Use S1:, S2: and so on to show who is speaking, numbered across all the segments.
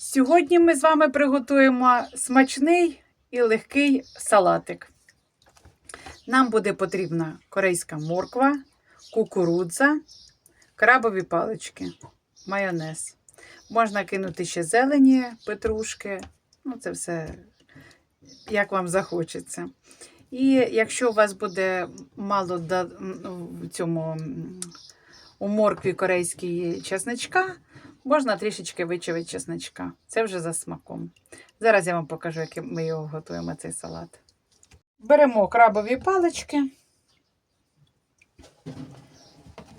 S1: Сьогодні ми з вами приготуємо смачний і легкий салатик. Нам буде потрібна корейська морква, кукурудза, крабові палички, майонез. Можна кинути ще зелені, петрушки. Ну, це все як вам захочеться. І якщо у вас буде мало в цьому у моркві корейській чесничка, можна трішечки вичавити чесничка. Це вже за смаком. Зараз я вам покажу, як ми його готуємо, цей салат. Беремо крабові палички,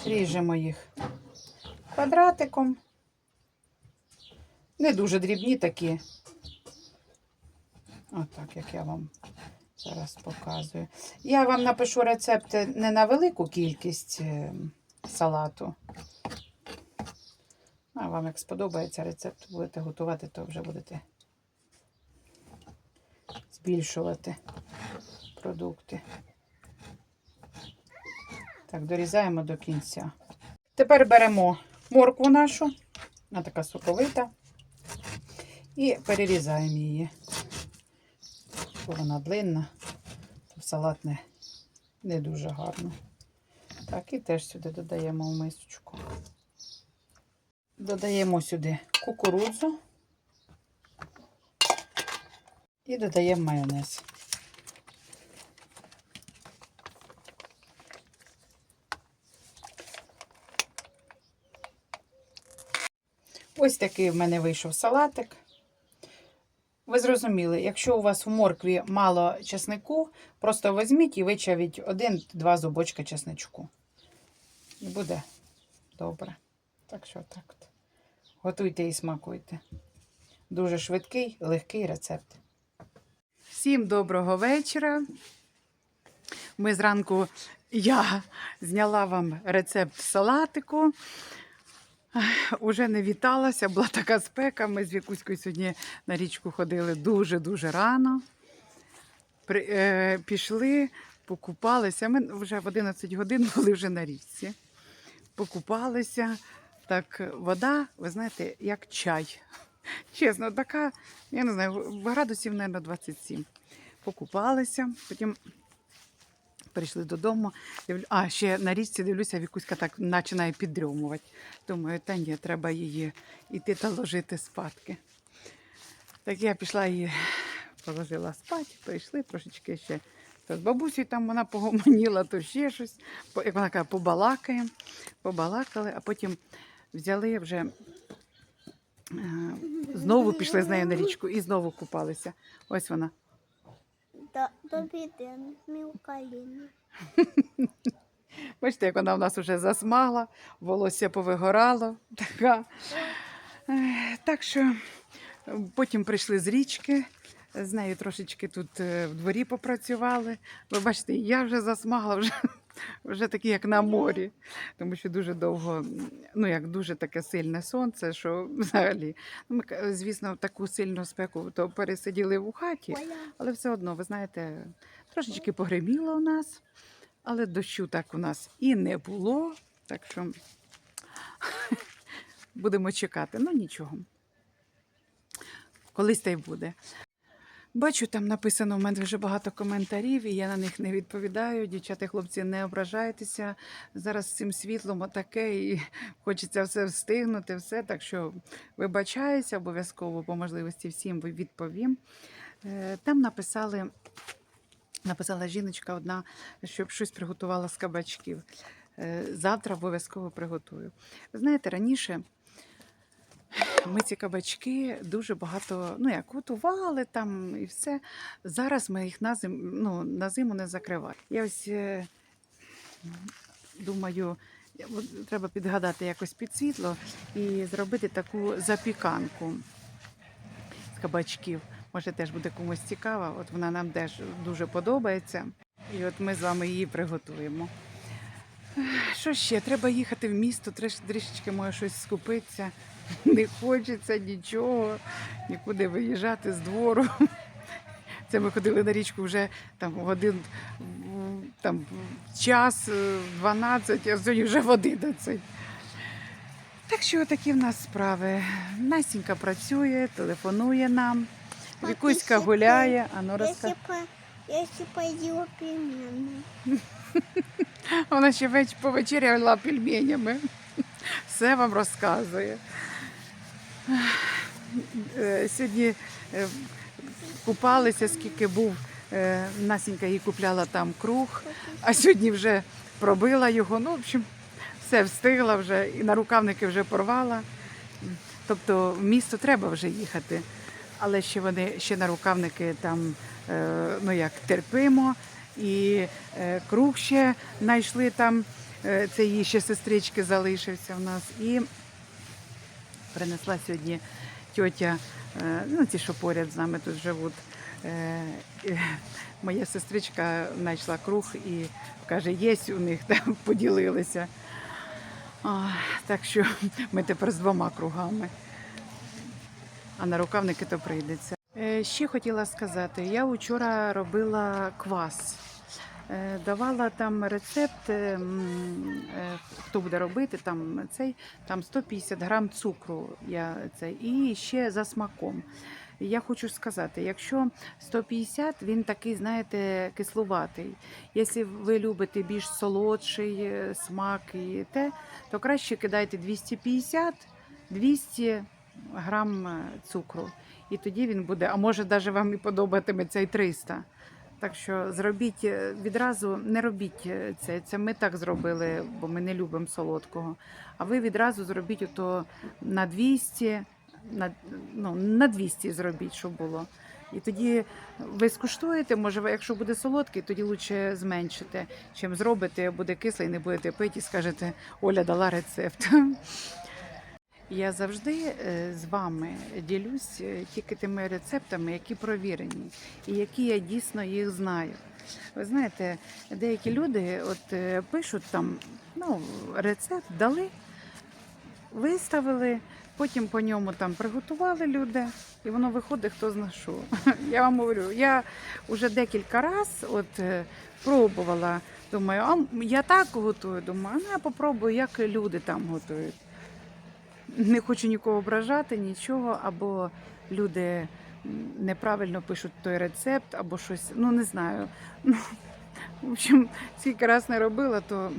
S1: ріжемо їх квадратиком. Не дуже дрібні такі. Отак, як я вам зараз показую. Я вам напишу рецепти не на велику кількість е, салату. А вам як сподобається рецепт, будете готувати, то вже будете збільшувати продукти. Так, дорізаємо до кінця. Тепер беремо моркву нашу, вона така соковита, і перерізаємо її. Бо вона длинна, то салат не, не дуже гарно. Так, і теж сюди додаємо в мисочку. Додаємо сюди кукурудзу і додаємо майонез. Ось такий в мене вийшов салатик. Ви зрозуміли, якщо у вас в моркві мало чеснику, просто візьміть і вичавіть один-два зубочка чесничку. І буде добре. Так що так. от. Готуйте і смакуйте. Дуже швидкий, легкий рецепт. Всім доброго вечора. Ми зранку я зняла вам рецепт салатику. Уже не віталася, була така спека. Ми з Вікуською сьогодні на річку ходили дуже-дуже рано. При, е, пішли, покупалися. Ми вже в 11 годин були вже на річці. Покупалися. Так, вода, ви знаєте, як чай. Чесно, така, я не знаю, градусів, мабуть, 27. Покупалися, потім прийшли додому. Дивлю- А, ще на річці дивлюся, Вікуська так починає піддрьомувати. Думаю, та ні, треба її йти та ложити спадки. Так я пішла її положила спати, прийшли трошечки ще. З бабусею там вона погомоніла, то ще щось. Як вона каже, побалакаємо, побалакали, а потім взяли вже. е, Знову пішли з нею на річку і знову купалися. Ось вона.
S2: Добрий день, ми
S1: Бачите, як вона в нас вже засмагла, волосся повигорало. Така. Так що е, потім прийшли з річки, з нею трошечки тут е, в дворі попрацювали. Ви бачите, я вже засмагла, вже, вже такі, як на морі, тому що дуже довго, ну як дуже таке сильне сонце, що взагалі, ну, ми, звісно, таку сильну спеку то пересиділи в хаті, але все одно, ви знаєте, трошечки погриміло у нас, але дощу так у нас і не було. Так що будемо чекати. Ну нічого. Колись та й буде. Бачу, там написано в мене вже багато коментарів, і я на них не відповідаю. Дівчата, хлопці, не ображайтеся. Зараз цим світлом отаке, і хочеться все встигнути, все. Так що вибачаюся, обов'язково по можливості всім відповім. Е, Там написали, написала жіночка одна, щоб щось приготувала з кабачків. Е, Завтра обов'язково приготую. Знаєте, раніше ми ці кабачки дуже багато, ну як готували там і все. Зараз ми їх на зиму, ну, на зиму не закриваємо. Я ось е, думаю, треба підгадати якось під світло і зробити таку запіканку з кабачків. Може, теж буде комусь цікава. От вона нам теж дуже подобається. І от ми з вами її приготуємо. Що ще? Треба їхати в місто, трішечки може щось скупитися. Не хочеться нічого, нікуди виїжджати з двору. Це ми ходили на річку вже там годин там час е, 12, а сьогодні вже в 11. Так що такі в нас справи. Настінька працює, телефонує нам. Вікуська гуляє, а ну розкажи.
S2: по, если поела пельмени.
S1: Вона ще веч повечеряла пельменями. Все вам розказує. Е, Сьогодні е, купалися, скільки був. е, Насінька їй купляла там круг, а сьогодні вже пробила його. Ну, в общем, все встигла вже і на рукавники вже порвала. Тобто в місто треба вже їхати. Але ще вони ще на рукавники там ну як терпимо. І е, круг ще знайшли там, е, це її ще сестрички залишився в нас. І принесла сьогодні тьотя, е, ну ті, що поряд з нами тут живуть. Моя сестричка знайшла круг і каже, є у них там поділилися. Так що ми тепер з двома кругами. А на рукавники то прийдеться. Ще хотіла сказати, я вчора робила квас. Е, Давала там рецепт, е, м, е, хто буде робити, там цей там 150 грам цукру. Я цей і ще за смаком. Я хочу сказати, якщо 150, він такий, знаєте, кислуватий. Якщо ви любите більш солодший е, смак і те, то краще кидайте 250, 200 грам цукру. І тоді він буде, а може навіть вам і подобатиметься і 300. Так що зробіть е, відразу, не робіть е, це. Це ми так зробили, бо ми не любимо солодкого. А ви відразу зробіть ото на 200, на, ну, на 200 зробіть, щоб було. І тоді ви скуштуєте, може, якщо буде солодкий, тоді краще зменшите. Чим зробите, буде кислий, не будете пити і скажете, Оля дала рецепт. Я завжди е, з вами ділюсь е, тільки тими рецептами, які провірені, і які я дійсно їх знаю. Ви знаєте, деякі люди от е, пишуть там ну, рецепт, дали, виставили, потім по ньому там приготували люди, і воно виходить хто зна що. Я вам говорю, я вже декілька разів пробувала. Думаю, а я так готую. Думаю, а ну, я попробую, як люди там готують не хочу нікого ображати, нічого, або люди неправильно пишуть той рецепт, або щось, ну не знаю. Ну, в общем, скільки раз не робила, то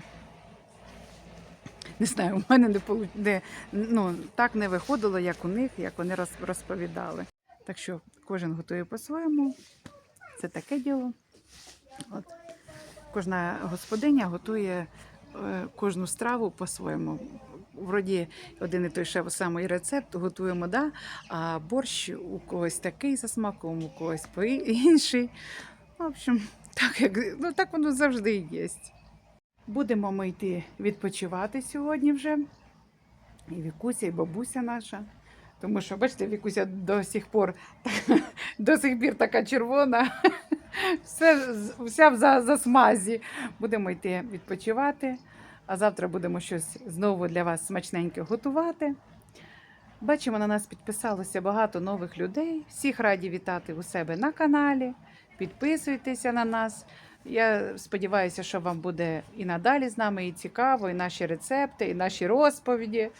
S1: не знаю, у мене не, не ну, так не виходило, як у них, як вони розповідали. Так що кожен готує по-своєму. Це таке діло. От. Кожна господиня готує е, кожну страву по-своєму. Вроді один і той ще самий рецепт готуємо, да? а борщ у когось такий за смаком, у когось по інший. В общем, так, як, ну, так воно завжди і є. Будемо ми йти відпочивати сьогодні вже. І Вікуся, і бабуся наша. Тому що, бачите, Вікуся до сих пор до сих пір така червона. Все, вся в за- засмазі. Будемо йти відпочивати. А завтра будемо щось знову для вас смачненьке готувати. Бачимо, на нас підписалося багато нових людей. Всіх раді вітати у себе на каналі. Підписуйтеся на нас. Я сподіваюся, що вам буде і надалі з нами і цікаво, і наші рецепти, і наші розповіді.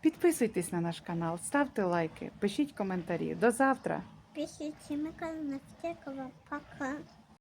S1: Підписуйтесь на наш канал, ставте лайки, пишіть коментарі. До завтра!
S2: На канал Всякого пока.